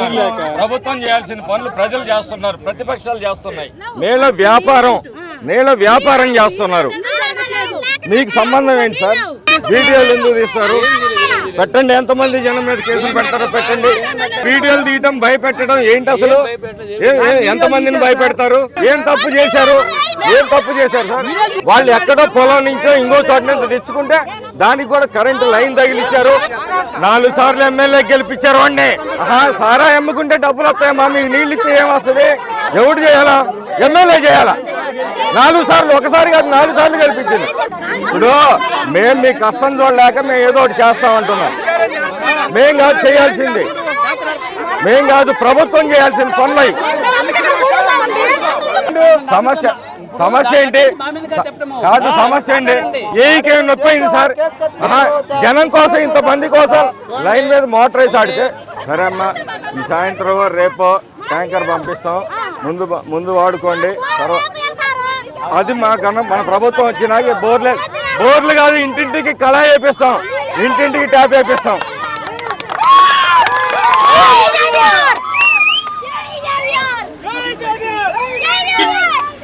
చేస్తున్నారు ప్రభుత్వం చేయాల్సిన పనులు ప్రజలు చేస్తున్నారు ప్రతిపక్షాలు చేస్తున్నాయి. నీళ్ళ వ్యాపారం నీళ్ళ వ్యాపారం చేస్తున్నారు? మీకు సంబంధం ఏంటి సార్? వీడియోలు ఎందుకు తీస్తారు? పెట్టండి ఎంతమంది జనం మీద కేసులు పెడతారో పెట్టండి. వీడియోలు తీయటం భయపెట్టడం ఏంటి అసలు? ఎంతమందిని భయపెడతారు? ఏం తప్పు చేశారు? ఏం తప్పు చేశారు సార్? వాళ్ళు ఎక్కడో పొలం నుంచో ఇంకో చోట నుంచి తెచ్చుకుంటే దానికి కూడా కరెంటు లైన్ తగిలిచ్చారు. నాలుగు సార్లు ఎమ్మెల్యే గెలిపించారు అండి ఆహా సారా అమ్ముకుంటే డబ్బులు వస్తాయమ్మా మీకు నీళ్ళు ఇస్తే ఏమొస్తుంది ఎవడు చేయాలా? ఎమ్మెల్యే చేయాలా? నాలుగు సార్లు ఒకసారి కాదు నాలుగు సార్లు కల్పించింది ఇప్పుడు మేము మీ కష్టం చూడలేక మేము ఏదో ఒకటి చేస్తామంటున్నాం మేం కాదు చేయాల్సింది. మేం కాదు ప్రభుత్వం చేయాల్సిన పనులై. సమస్య సమస్య ఏంటి? కాదు సమస్య ఏంటి? ఏకేం నొప్పింది సార్. ఆహా, జనం కోసం ఇంత మంది కోసం లైన్ మీద మోటార్ వేసి ఆడితే సరే అమ్మా ఈ సాయంత్రం రేపు ట్యాంకర్ పంపిస్తాం. ముందు ముందు వాడుకోండి. తర్వాత అది మాకన్నా మన ప్రభుత్వం వచ్చినాక బోర్లే బోర్లు కాదు ఇంటింటికి కళా వేపిస్తాం. ఇంటింటికి ట్యాప్ వేపిస్తాం.